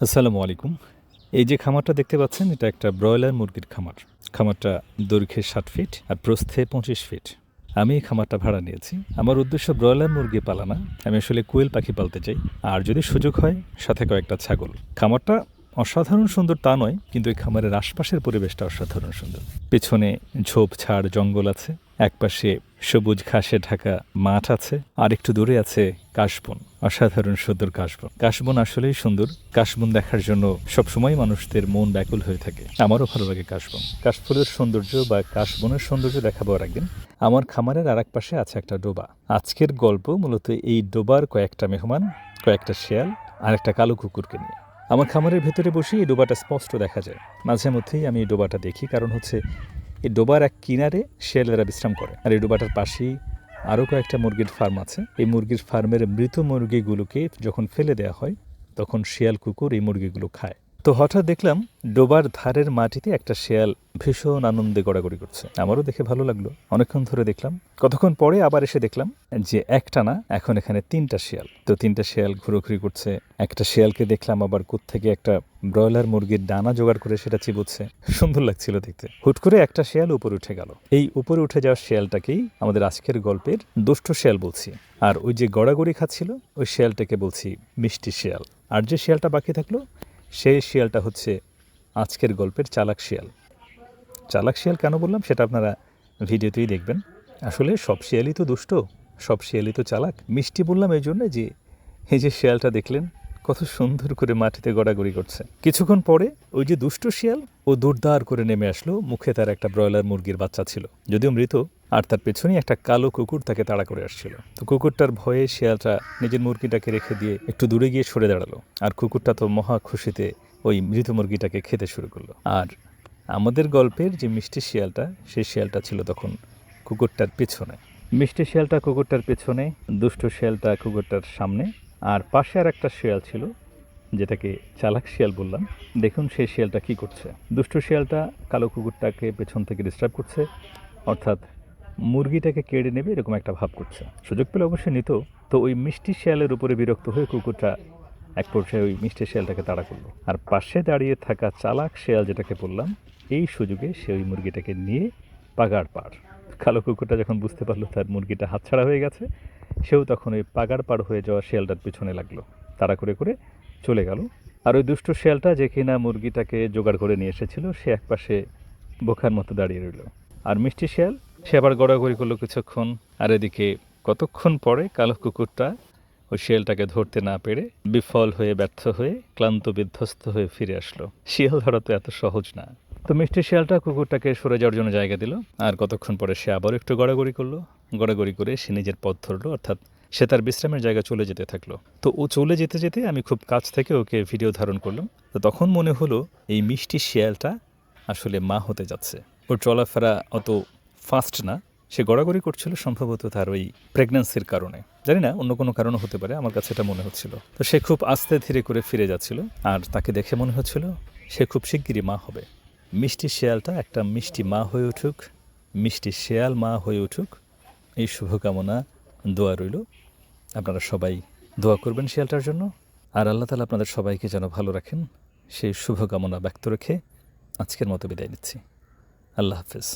আসসালামু আলাইকুম। এই যে খামারটা দেখতে পাচ্ছেন, এটা একটা ব্রয়লার মুরগির খামার। খামারটা দৈর্ঘ্যে ষাট ফিট আর প্রস্থে পঁচিশ ফিট। আমি এই খামারটা ভাড়া নিয়েছি। আমার উদ্দেশ্য ব্রয়লার মুরগি পালানা। আমি আসলে কোয়েল পাখি পালতে চাই। আর যদি সুযোগ হয়, সাথে কয়েকটা ছাগল। খামারটা অসাধারণ সুন্দর তা নয়, কিন্তু এই খামারের আশপাশের পরিবেশটা অসাধারণ সুন্দর। পেছনে ঝোপঝাড় জঙ্গল আছে। একপাশে সবুজ ঘাসে ঢাকা মাঠ আছে, আর একটু দূরে আছে কাশবন, অসাধারণ সুন্দর কাশবন। কাশবন আসলেই সুন্দর। কাশবন দেখার জন্য সবসময় মানুষদের মন ব্যাকুল হয়ে থাকে। আমারও ভালো লাগে কাশবন। কাশফুলের সৌন্দর্য বা কাশবনের সৌন্দর্য দেখাবো আর একদিন। আমার খামারের আর পাশে আছে একটা ডোবা। আজকের গল্প মূলত এই ডোবার কয়েকটা মেহমান, কয়েকটা শেয়াল, আর একটা কালো কুকুরকে নিয়ে। আমার খামারের ভেতরে বসে এই ডোবাটা স্পষ্ট দেখা যায়। মাঝে মধ্যেই আমি এই ডোবাটা দেখি, কারণ হচ্ছে এই ডোবার এক কিনারে শেয়ালেরা বিশ্রাম করে। আর এই ডোবাটার পাশেই আরও কয়েকটা মুরগির ফার্ম আছে। এই মুরগির ফার্মের মৃত মুরগিগুলোকে যখন ফেলে দেওয়া হয়, তখন শিয়াল কুকুর এই মুরগিগুলো খায়। তো হঠাৎ দেখলাম ডোবার ধারের মাটিতে একটা শেয়াল ভীষণ আনন্দে গড়াগড়ি করছে। আমারও দেখে ভালো লাগল। অনেকক্ষণ ধরে দেখলাম। কতক্ষণ পরে আবার এসে দেখলাম যে একটা না এখন এখানে তিনটা শেয়াল। তো তিনটা শেয়াল ঘুরোঘুরি করছে। একটা শেয়ালকে দেখলাম আবার থেকে একটা ব্রয়লার মুরগির ডানা জোগাড় করে সেটা চিবুচ্ছে। সুন্দর লাগছিল দেখতে। হুট করে একটা শেয়াল উপরে উঠে গেল। এই উপরে উঠে যাওয়া শেয়ালটাকেই আমাদের আজকের গল্পের দুষ্ট শেয়াল বলছি। আর ওই যে গড়াগড়ি খাচ্ছিল, ওই শেয়ালটাকে বলছি মিষ্টি শেয়াল। আর যে শেয়ালটা বাকি থাকল সেই শিয়ালটা হচ্ছে আজকের গল্পের চালাক শিয়াল। চালাক শিয়াল কেন বললাম সেটা আপনারা ভিডিওতেই দেখবেন। আসলে সব শিয়ালই তো দুষ্ট, সব শিয়ালই তো চালাক। মিষ্টি বললাম এই জন্য যে, এই যে শিয়ালটা দেখলেন, কত সুন্দর করে মাটিতে গড়াগড়ি করছে। কিছুক্ষণ পরে ওই যে দুষ্ট শিয়াল, ও দুর্দার করে নেমে আসলো, মুখে তার একটা ব্রয়লার মুরগির বাচ্চা ছিল। যদিও মৃত আর তার পেছনে একটা কালো কুকুর তাকে তাড়া করে আসছিল। তো কুকুরটার ভয়ে শিয়ালটা নিজের মুরগিটাকে রেখে দিয়ে একটু দূরে গিয়ে সরে দাঁড়াল। আর কুকুরটা তো মহা খুশিতে ওই মৃত মুরগিটাকে খেতে শুরু করল। আর আমাদের গল্পের যে মিষ্টি শিয়ালটা, সেই শিয়ালটা ছিল তখন কুকুরটার পেছনে। মিষ্টি শিয়ালটা কুকুরটার পেছনে, দুষ্ট শিয়ালটা কুকুরটার সামনে, আর পাশে আর একটা শিয়াল ছিল, যেটাকে চালাক শিয়াল বললাম। দেখুন সেই শিয়ালটা কি করছে। দুষ্ট শিয়ালটা কালো কুকুরটাকে পেছন থেকে ডিস্টার্ব করছে, অর্থাৎ মুরগিটাকে কেড়ে নেবে এরকম একটা ভাব করছে। সুযোগ পেলে অবশ্যই নিত। তো ওই মিষ্টি শিয়ালের উপরে বিরক্ত হয়ে কুকুরটা এক পর্যায়ে ওই মিষ্টি শিয়ালটাকে তাড়া করল। আর পাশে দাঁড়িয়ে থাকা চালাক শিয়াল যেটাকে বললাম, এই সুযোগে সে ওই মুরগিটাকে নিয়ে পাগাড় পাড়। কালো কুকুরটা যখন বুঝতে পারল তার মুরগিটা হাতছাড়া হয়ে গেছে, সেও তখন ওই পাগাড় পাড় হয়ে যাওয়া শিয়ালটার পিছনে লাগল, তাড়া করে করে চলে গেল। আর ওই দুষ্ট শিয়ালটা যে কিনা মুরগিটাকে জোগাড় করে নিয়ে এসেছিল, সে একপাশে বোখার মতো দাঁড়িয়ে রইল। আর মিষ্টি শিয়াল সে আবার গড়াগড়ি করল কিছুক্ষণ, আর এদিকে কতক্ষণ পরে কালো কুকুরটা ওই শিয়ালটাকে ধরতে না পেরে বিফল হয়ে ব্যর্থ হয়ে ক্লান্ত বিধ্বস্ত হয়ে ফিরে আসলো। শিয়াল ধরা তো এত সহজ না। তো মিষ্টি শিয়ালটা কুকুরটাকে সরে যাওয়ার জন্য জায়গা দিল, আর কতক্ষণ পরে সে আবার একটু গড়াগড়ি করল। গড়াগড়ি করে সে নিজের পথ ধরলো, অর্থাৎ সে তার বিশ্রামের জায়গা চলে যেতে থাকল। তো ও চলে যেতে যেতে আমি খুব কাছ থেকে ওকে ভিডিও ধারণ করলাম। তো তখন মনে হলো এই মিষ্টি শিয়ালটা আসলে মা হতে যাচ্ছে। ওর চলাফেরা অত ফাস্ট না, সে গড়াগড়ি করছিল সম্ভবত তার ওই প্রেগন্যান্সির কারণে। জানি না, অন্য কোনো কারণও হতে পারে, আমার কাছে এটা মনে হচ্ছিল। তো সে খুব আস্তে ধীরে করে ফিরে যাচ্ছিল, আর তাকে দেখে মনে হচ্ছিল, সে খুব শিগগিরই মা হবে। মিষ্টি শেয়ালটা একটা মিষ্টি মা হয়ে উঠুক, মিষ্টি শেয়াল মা হয়ে উঠুক। এই শুভকামনা, দোয়া রইল। আপনারা সবাই দোয়া করবেন শেয়ালটার জন্য। আর আল্লাহ তালা আপনাদের সবাইকে যেন ভালো রাখেন। সেই শুভকামনা ব্যক্ত রেখে আজকের মতো বিদায় নিচ্ছি। আল্লাহ হাফেজ।